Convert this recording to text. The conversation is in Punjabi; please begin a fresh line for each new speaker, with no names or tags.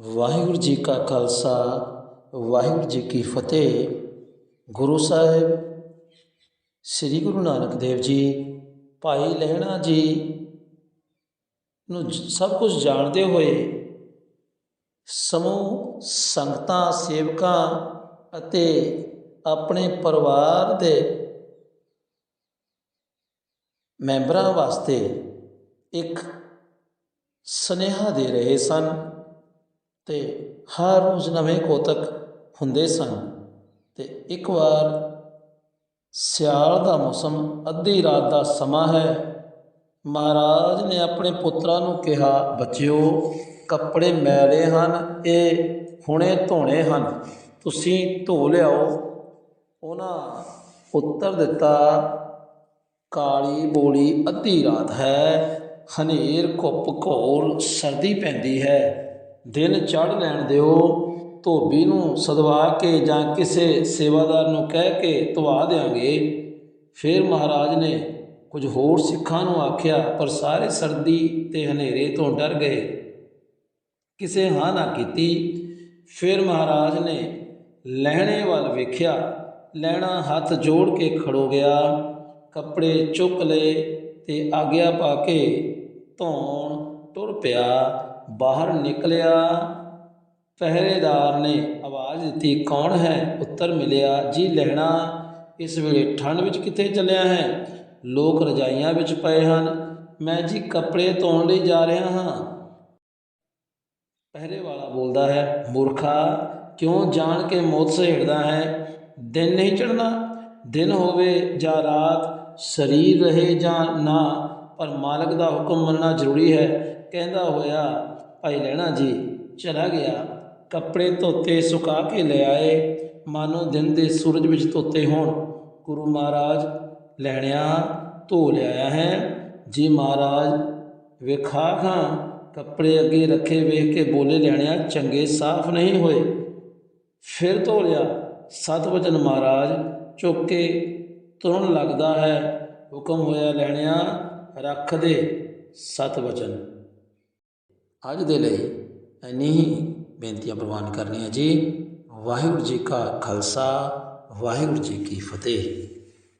ਵਾਹਿਗੁਰੂ ਜੀ ਕਾ ਖਾਲਸਾ, ਵਾਹਿਗੁਰੂ ਜੀ ਕੀ ਫਤਿਹ। ਗੁਰੂ ਸਾਹਿਬ, ਸ੍ਰੀ ਗੁਰੂ ਨਾਨਕ ਦੇਵ ਜੀ, ਭਾਈ ਲਹਿਣਾ ਜੀ ਨੂੰ ਸਭ ਕੁਝ ਜਾਣਦੇ ਹੋਏ ਸਮੂਹ, ਸੰਗਤਾਂ, ਸੇਵਕਾਂ ਅਤੇ ਆਪਣੇ ਪਰਿਵਾਰ ਦੇ ਮੈਂਬਰਾਂ ਵਾਸਤੇ ਇੱਕ ਸੁਨੇਹਾ ਦੇ ਰਹੇ ਸਨ। ਤੇ ਹਰ ਰੋਜ਼ ਨਵੇਂ ਕੋਤਕ ਹੁੰਦੇ ਸਨ ਤੇ ਇੱਕ ਵਾਰ ਸਿਆਲ ਦਾ ਮੌਸਮ ਅੱਧੀ ਰਾਤ ਦਾ ਸਮਾਂ ਹੈ, ਮਹਾਰਾਜ ਨੇ ਆਪਣੇ ਪੁੱਤਰਾਂ ਨੂੰ ਕਿਹਾ, ਬੱਚਿਓ, ਕੱਪੜੇ ਮੈਲੇ ਹਨ, ਇਹ ਹੁਣੇ ਧੋਣੇ ਹਨ, ਤੁਸੀਂ ਧੋ ਲਿਆਓ। ਉਹਨਾਂ ਉੱਤਰ ਦਿੱਤਾ, ਕਾਲੀ ਬੋਲੀ ਅੱਧੀ ਰਾਤ ਹੈ, ਹਨੇਰ ਘੁੱਪ ਘੋਰ ਸਰਦੀ ਪੈਂਦੀ ਹੈ। ਦਿਨ ਚੜ ਲੈਣ ਦਿਓ, ਧੋਬੀ ਨੂੰ ਸਦਵਾ ਕੇ ਜਾਂ ਕਿਸੇ ਸੇਵਾਦਾਰ ਨੂੰ ਕਹਿ ਕੇ ਧਵਾ ਦੇਾਂਗੇ ਫਿਰ ਮਹਾਰਾਜ ਨੇ ਕੁਝ ਹੋਰ ਸਿੱਖਾਂ ਨੂੰ ਆਖਿਆ, ਪਰ ਸਾਰੇ ਸਰਦੀ ਤੇ ਹਨੇਰੇ ਤੋਂ ਡਰ ਗਏ। ਕਿਸੇ ਹਾਂ ਨਾ ਕੀਤੀ। ਫਿਰ ਮਹਾਰਾਜ ਨੇ ਲਹਿਣੇ ਵੱਲ ਵੇਖਿਆ। ਲਹਿਣਾ ਹੱਥ ਜੋੜ ਕੇ ਖੜੋ ਗਿਆ। ਕੱਪੜੇ ਚੁੱਕ ਲਏ ਤੇ ਆਗਿਆ ਪਾ ਕੇ ਧੌਣ ਟੁਰ ਪਿਆ। ਬਾਹਰ ਨਿਕਲਿਆ। ਪਹਿਰੇਦਾਰ ਨੇ ਆਵਾਜ਼ ਦਿੱਤੀ, ਕੌਣ ਹੈ? ਉੱਤਰ ਮਿਲਿਆ, ਜੀ ਲਹਿਣਾ, ਇਸ ਵੇਲੇ ਠੰਡ ਵਿੱਚ ਕਿੱਥੇ ਚੱਲਿਆ ਹੈ? ਲੋਕ ਰਜਾਈਆਂ ਵਿੱਚ ਪਏ ਹਨ। ਮੈਂ ਜੀ ਕੱਪੜੇ ਧੋਣ ਲਈ ਜਾ ਰਿਹਾ ਹਾਂ। ਪਹਿਰੇ ਵਾਲਾ ਬੋਲਦਾ ਹੈ, ਮੂਰਖਾ, ਕਿਉਂ ਜਾਣ ਕੇ ਮੌਤ ਸਹੇੜਦਾ ਹੈ? ਦਿਨ ਨਹੀਂ ਚੜਨਾ ਦਿਨ ਹੋਵੇ ਜਾਂ ਰਾਤ, ਸਰੀਰ ਰਹੇ ਜਾਂ ਨਾ, ਪਰ ਮਾਲਕ ਦਾ ਹੁਕਮ ਮੰਨਣਾ ਜ਼ਰੂਰੀ ਹੈ। ਕਹਿੰਦਾ ਹੋਇਆ, ਭਾਈ ਲੈਣਾ ਜੀ, ਚਲਾ ਗਿਆ। ਕੱਪੜੇ ਧੋਤੇ, ਸੁਕਾ ਕੇ ਲੈ ਆਏ। ਮਾਨੋ ਦਿਨ ਦੇ ਸੂਰਜ ਵਿੱਚ ਧੋਤੇ ਹੋਣ। ਗੁਰੂ ਮਹਾਰਾਜ, ਲੈਣਿਆ, ਧੋ ਲਿਆਇਆ ਹੈ। ਜੀ ਮਹਾਰਾਜ, ਵੇਖਾ ਖਾਂ, ਕੱਪੜੇ ਅੱਗੇ ਰੱਖੇ ਵੇਖ ਕੇ ਬੋਲੇ ਲੈਣਿਆ, ਚੰਗੇ ਸਾਫ਼ ਨਹੀਂ ਹੋਏ। ਫਿਰ ਧੋ ਲਿਆ। ਸਤਵਚਨ ਮਹਾਰਾਜ, ਚੁੱਕ ਕੇ ਤੁਰਨ ਲੱਗਦਾ ਹੈ। ਹੁਕਮ ਹੋਇਆ, ਲੈਣਿਆ, ਰੱਖ ਦੇ। ਸਤਵਚਨ ਅੱਜ ਦੇ ਲਈ ਇੰਨੀ ਹੀ ਬੇਨਤੀਆਂ ਪ੍ਰਵਾਨ ਕਰਨੀਆਂ ਜੀ। ਵਾਹਿਗੁਰੂ ਜੀ ਕਾ ਖਾਲਸਾ, ਵਾਹਿਗੁਰੂ ਜੀ ਕੀ ਫਤਿਹ।